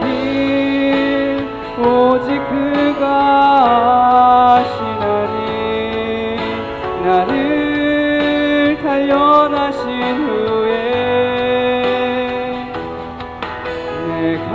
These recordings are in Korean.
길 오직 그가 아시나니 나를 단련하신 후에 내가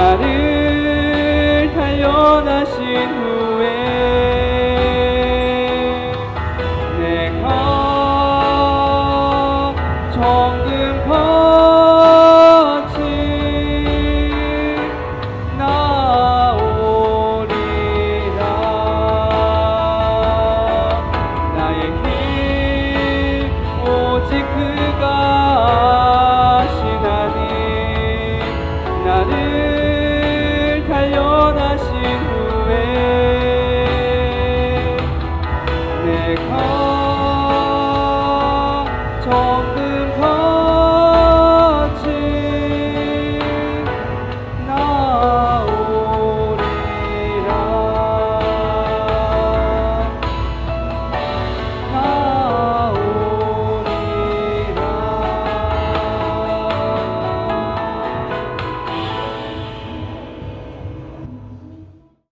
나를 단련하신 후에 내가 정금 같이 나오리라. 나의 길 오직 그가 아시나니 나를 Thank you.